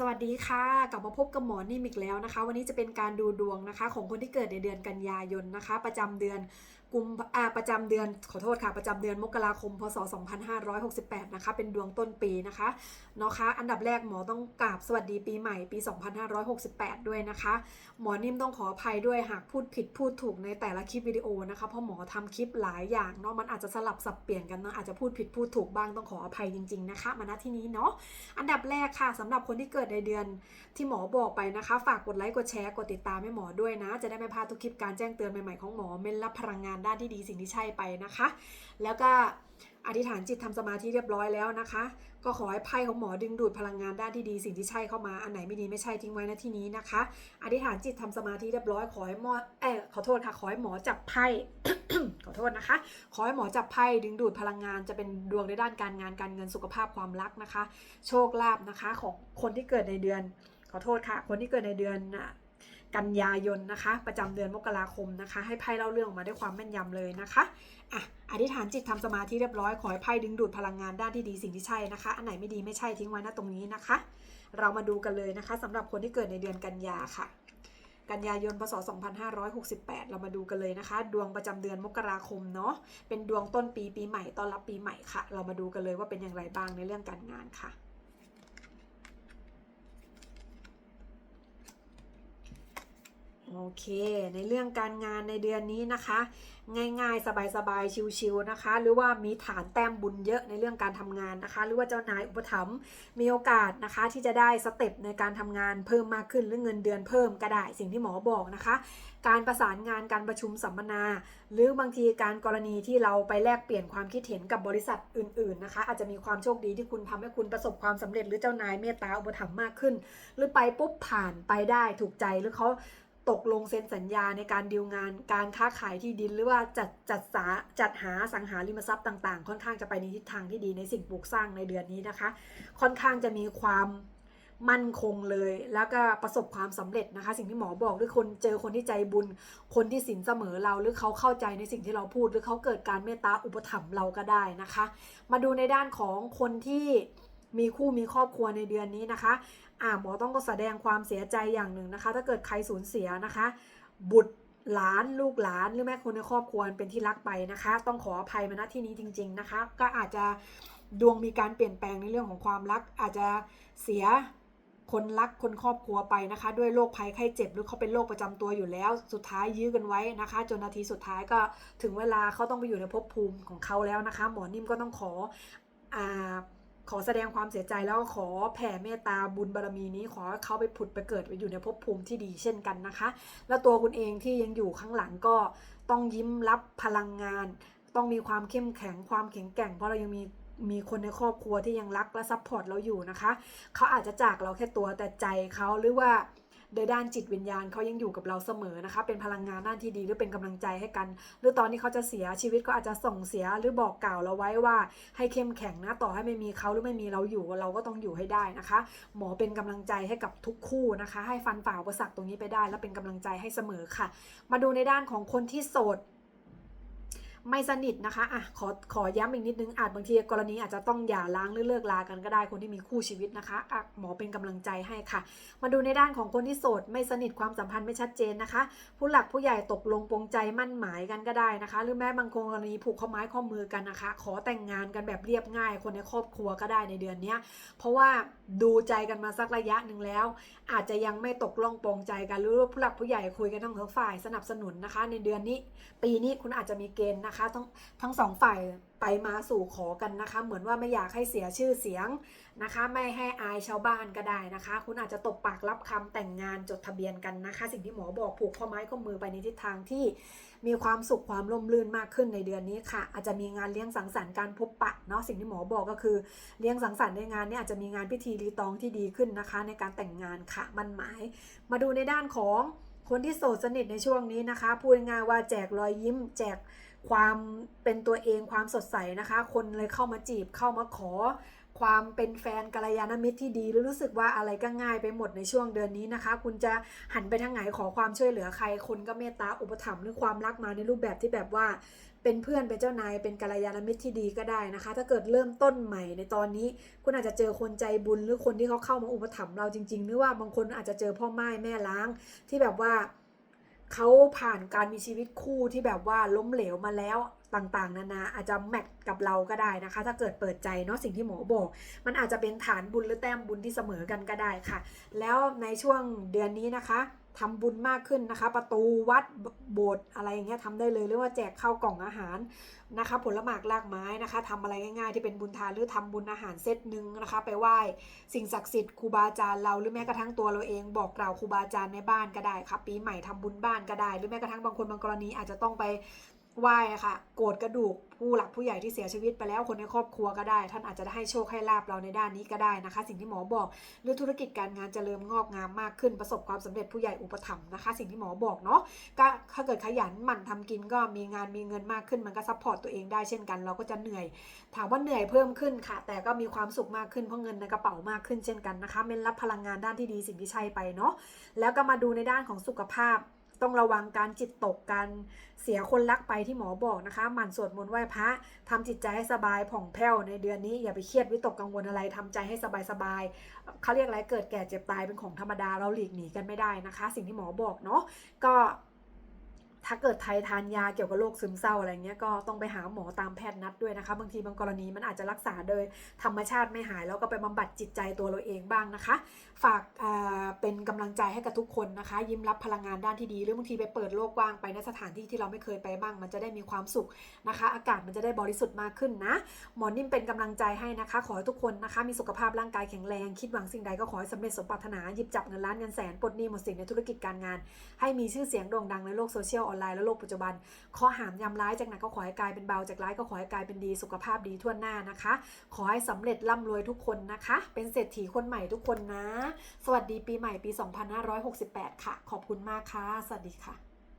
สวัสดีค่ะ กลับมาพบกับหมอนิ่มอีกแล้วนะคะ วันนี้จะเป็นการดูดวงนะคะ ของคนที่เกิดในเดือนกันยายนนะคะ ประจำเดือนกุมประจำเดือนขอโทษค่ะ ประจำเดือนมกราคม พศ 2568 นะคะ เป็นดวงต้นปีนะคะเนาะคะอันดับแรกหมอต้องกราบสวัสดีปีใหม่ปี 2568 ด้วยนะคะ หมอนิ่มต้องขออภัยด้วยหากพูดผิดพูดถูกในแต่ละคลิปวิดีโอนะคะ เพราะหมอทำคลิปหลายอย่างเนาะมันอาจจะสลับสับเปลี่ยนกันเนาะอาจจะพูดผิดพูดถูกบ้างต้องขออภัยจริง ๆนะคะ มาณที่นี้เนาะอันดับแรกค่ะสำหรับคนที่เกิดในเดือนที่หมอบอกไปนะคะ ฝากกดไลค์กดแชร์กดติดตามให้หมอด้วยนะ จะได้ไม่พลาดทุกคลิปการแจ้งเตือนใหม่ๆของหมอเม้นรับพลังงานด้านที่ดีสิ่งที่ใช่ไปนะคะ แล้วก็อธิษฐานจิตทำสมาธิเรียบร้อยแล้วนะคะ ก็ขอให้ไพ่ของหมอดึงดูดพลังงานด้านที่ดีสิ่งที่ใช่เข้ามาอันไหนไม่ดีไม่ใช่ทิ้งไว้นะที่นี้นะคะอธิษฐานจิตทำสมาธิเรียบร้อยขอให้หมอเออขอโทษค่ะขอให้หมอจับไพ่ขอโทษนะคะ ขอให้หมอจับไพ่ดึงดูดพลังงานจะเป็นดวงในด้านการงานการเงินสุขภาพความรักนะคะ โชคลาภนะคะของคนที่เกิดในเดือน ขอโทษค่ะ คนที่เกิดในเดือนอะ กันยายนนะคะ ประจำเดือนมกราคมนะคะ ให้ไพ่เล่าเรื่องออกมาด้วยความแม่นยำเลยนะคะอะอธิษฐานจิตทำสมาธิเรียบร้อยขอให้ไพ่ดึงดูดพลังงานด้านที่ดีสิ่งที่ใช่นะคะ อันไหนไม่ดีไม่ใช่ทิ้งไว้นะตรงนี้นะคะ เรามาดูกันเลยนะคะสำหรับคนที่เกิดในเดือนกันยาค่ะกันยายนพศ 2568 เรามาดูกันเลยนะคะ ดวงประจำเดือนมกราคมเนาะ เป็นดวงต้นปีปีใหม่ต้อนรับปีใหม่ค่ะ เรามาดูกันเลยว่าเป็นอย่างไรบ้างในเรื่องการงานค่ะ โอ เค ในเรื่องการงานในเดือนนี้นะคะ ง่ายๆ สบายๆ ชิวๆนะคะ หรือว่ามีฐานแต้มบุญเยอะในเรื่องการทำงานนะคะ หรือว่าเจ้านายอุปถัมภ์มีโอกาสนะคะ ที่จะได้สเต็ปในการทำงานเพิ่มมากขึ้นหรือเงินเดือนเพิ่มก็ได้สิ่งที่หมอบอกนะคะ การประสานงานการประชุมสัมมนา หรือบางทีการกรณีที่เราไปแลกเปลี่ยนความคิดเห็นกับบริษัทอื่น ๆนะคะ อาจจะมีความโชคดีที่คุณทำให้คุณประสบความสำเร็จหรือเจ้านายเมตตาอุปถัมภ์มากขึ้น หรือไปปุ๊บผ่านไปได้ถูกใจหรือเขา ตกลงเซ็นสัญญาในการดีลงาน การค้าขายที่ดินหรือว่าจัดจัดสาจัดหาสังหาริมทรัพย์ต่าง ๆ ค่อนข้างจะไปในทิศทางที่ดีในสิ่งปลูกสร้างในเดือนนี้นะคะ ค่อนข้างจะมีความมั่นคงเลย แล้วก็ประสบความสำเร็จนะคะ สิ่งที่หมอบอกหรือคนเจอคนที่ใจบุญ คนที่สินเสมอเราหรือเขาเข้าใจในสิ่งที่เราพูด หรือเขาเกิดการเมตตาอุปถัมภ์เราก็ได้นะคะ มาดูในด้านของคนที่ มีคู่มีครอบครัวในเดือนนี้นะคะอ่าหมอต้องก็แสดงความเสียใจอย่างหนึ่งนะคะ ถ้าเกิดใครสูญเสียนะคะ บุตรหลานลูกหลานหรือแม้คนในครอบครัวเป็นที่รักไปนะคะ ต้องขออภัยมาณที่นี้จริง ๆนะคะ ก็อาจจะดวงมีการเปลี่ยนแปลงในเรื่องของความรัก อาจจะเสียคนรักคนครอบครัวไปนะคะ ด้วยโรคภัยไข้เจ็บหรือเขาเป็นโรคประจำตัวอยู่แล้ว สุดท้ายยื้อกันไว้นะคะ จนนาทีสุดท้ายก็ถึงเวลาเขาต้องไปอยู่ในภพภูมิของเขาแล้วนะคะ หมอนิ่มก็ต้องขออ่า ขอแสดงความเสียใจแล้วก็ขอแผ่เมตตาบุญบารมีนี้ ขอเขาไปผุดไปเกิดไปอยู่ในภพภูมิที่ดีเช่นกันนะคะ แล้วตัวคุณเองที่ยังอยู่ข้างหลังก็ต้องยิ้มรับพลังงาน ต้องมีความเข้มแข็งความแข็งแกร่ง เพราะเรายังมีมีคนในครอบครัวที่ยังรักและซัพพอร์ตเราอยู่นะคะ เขาอาจจะจากเราแค่ตัวแต่ใจเขาหรือว่า โดยด้านจิตวิญญาณเขายังอยู่กับเราเสมอนะคะ เป็นพลังงานด้านที่ดีหรือเป็นกำลังใจให้กัน หรือตอนนี้เขาจะเสียชีวิตก็อาจจะส่งเสียหรือบอกกล่าวเราไว้ว่า ให้เข้มแข็งนะต่อให้ไม่มีเขาหรือไม่มีเราอยู่เราก็ต้องอยู่ให้ได้นะคะ หมอเป็นกำลังใจให้กับทุกคู่นะคะ ให้ฟันฝ่าอุปสรรคตรงนี้ไปได้ และเป็นกำลังใจให้เสมอค่ะ มาดูในด้านของคนที่โสด ไม่สนิทนะคะอะขอขอย้ำอีกนิดนึงอาจบางทีกรณีอาจจะต้องหย่าร้างหรือเลิกลากันก็ได้คนที่มีคู่ชีวิตนะคะอะหมอเป็นกำลังใจให้ค่ะ มาดูในด้านของคนที่โสด ไม่สนิทความสัมพันธ์ไม่ชัดเจนนะคะ ผู้หลักผู้ใหญ่ตกลงปรงใจมั่นหมายกันก็ได้นะคะ หรือแม้บางกรณีผูกข้อไม้ข้อมือกันนะคะ ขอแต่งงานกันแบบเรียบง่าย คนในครอบครัวก็ได้ในเดือนนี้เพราะว่าดูใจกันมาสักระยะหนึ่งแล้ว อาจจะยังไม่ตกลงปรงใจกันหรือว่าผู้หลักผู้ใหญ่คุยกันทั้งสองฝ่ายสนับสนุนนะคะ ในเดือนนี้ ปีนี้คุณอาจจะมีเกณฑ์นะคะทั้งทั้งสองฝ่ายไปมาสู่ขอกันนะคะ เหมือนว่าไม่อยากให้เสียชื่อเสียงนะคะ ไม่ให้อายชาวบ้านก็ได้นะคะ คุณอาจจะตบปากรับคำแต่งงานจดทะเบียนกันนะคะ สิ่งที่หมอบอกผูกข้อไม้ข้อมือไปในทิศทางที่มีความสุขความร่มรื่นมากขึ้นในเดือนนี้ค่ะ อาจจะมีงานเลี้ยงสังสรรค์การพบปะเนาะสิ่งที่หมอบอกก็คือเลี้ยงสังสรรค์ในงานนี้อาจจะมีงานพิธีรีตองที่ดีขึ้นนะคะ ในการแต่งงานค่ะมันหมาย มาดูในด้านของคนที่โสดสนิทในช่วงนี้นะคะ พูดง่ายว่าแจกรอยยิ้ม แจก ความเป็นตัวเองความสดใสนะคะ คนเลยเข้ามาจีบเข้ามาขอ ความเป็นแฟนกัลยาณมิตรที่ดีหรือรู้สึกว่าอะไรก็ง่ายไปหมดในช่วงเดือนนี้นะคะ คุณจะหันไปทางไหนขอความช่วยเหลือใคร คนก็เมตตาอุปถัมภ์หรือความรักมาในรูปแบบที่แบบว่าเป็นเพื่อนเป็นเจ้านายเป็นกัลยาณมิตรที่ดีก็ได้นะคะ ถ้าเกิดเริ่มต้นใหม่ในตอนนี้ คุณอาจจะเจอคนใจบุญหรือคนที่เขาเข้ามาอุปถัมภ์เราจริง ๆ หรือว่าบางคนอาจจะเจอพ่อไม้แม่ล้างที่แบบว่า เขาผ่านการมีชีวิตคู่ที่แบบว่าล้มเหลวมาแล้วต่างๆ นานาอาจจะแมทกับเราก็ได้นะคะ ถ้าเกิดเปิดใจเนาะสิ่งที่หมอบอก มันอาจจะเป็นฐานบุญหรือแต้มบุญที่เสมอกันก็ได้ค่ะ แล้วในช่วงเดือนนี้นะคะ ทำบุญมากขึ้นนะคะ ประตูวัดโบสถ์อะไรอย่างเงี้ยทำได้เลยหรือว่าแจกข้าวกล่องอาหารนะคะ ผลหมากลากไม้นะคะทำอะไรง่ายๆ ที่เป็นบุญทานหรือทำบุญอาหารเซตหนึ่งนะคะ ไปไหว้สิ่งศักดิ์สิทธิ์ครูบาอาจารย์เราหรือแม้กระทั่งตัวเราเองบอกกล่าวครูบาอาจารย์ในบ้านก็ได้ค่ะปีใหม่ทำบุญบ้านก็ได้ หรือแม้กระทั่งบางคนบางกรณีอาจจะต้องไป ไหว้ค่ะ โกรธกระดูกผู้หลักผู้ใหญ่ที่เสียชีวิตไปแล้วคนในครอบครัวก็ได้ ท่านอาจจะให้โชคให้ลาบเราในด้านนี้ก็ได้นะคะ สิ่งที่หมอบอกหรือธุรกิจการงานเจริญงอกงามมากขึ้นประสบความสำเร็จผู้ใหญ่อุปถัมภ์นะคะ สิ่งที่หมอบอกเนาะก็ถ้าเกิดขยันหมั่นทำกินก็มีงานมีเงินมากขึ้น มันก็ซัพพอร์ตตัวเองได้เช่นกัน เราก็จะเหนื่อย ถามว่าเหนื่อยเพิ่มขึ้นค่ะ แต่ก็มีความสุขมากขึ้นเพราะเงินในกระเป๋ามากขึ้นเช่นกันนะคะเม้นรับพลังงานด้านที่ดีสิ่งที่ใช่ไปเนาะแล้วก็มาดูในด้านของสุขภาพ ต้องระวังการจิตตกกันเสียคนรักไปที่หมอบอกนะคะ หมั่นสวดมนต์ไหว้พระทำจิตใจให้สบายผ่องแผ้วในเดือนนี้ อย่าไปเครียดวิตกกังวลอะไรทำใจให้สบายสบายๆเขาเรียกอะไรเกิดแก่เจ็บตายเป็นของธรรมดาเราหลีกหนีกันไม่ได้นะคะ สิ่งที่หมอบอกเนาะก็ ถ้าเกิดไทยทานยาเกี่ยวกับโรคซึมเศร้าอะไรเงี้ยก็ต้องไปหาหมอตามแพทย์นัดด้วยนะคะ บางทีบางกรณีมันอาจจะรักษาโดยธรรมชาติไม่หาย แล้วก็ไปบำบัดจิตใจตัวเราเองบ้างนะคะ ฝากเป็นกำลังใจให้กับทุกคนนะคะ ยิ้มรับพลังงานด้านที่ดีหรือบางทีไปเปิดโลกกว้างไปในสถานที่ที่เราไม่เคยไปบ้าง มันจะได้มีความสุขนะคะ อากาศมันจะได้บริสุทธิ์มากขึ้นนะ หมอนิ่มเป็นกำลังใจให้นะคะ ขอให้ทุกคนนะคะ มีสุขภาพร่างกายแข็งแรงคิดหวังสิ่งใดก็ขอให้สำเร็จสมปรารถนาหยิบจับเงินล้านเงินแสนปลดหนี้หมดสินในธุรกิจการงาน ให้มีชื่อเสียงโด่งดังในโลกโซเชียลออนไลน์และโลกปัจจุบันข้อหามยำร้ายจากหนักก็ขอให้กลายเป็นเบาจากร้ายก็ขอให้กลายเป็นดีสุขภาพดีทั่วหน้านะคะ ขอให้สำเร็จร่ำรวยทุกคนนะคะ เป็นเศรษฐีคนใหม่ทุกคนนะ สวัสดีปีใหม่ปี 2568 ค่ะ ขอบคุณมากค่ะ สวัสดีค่ะ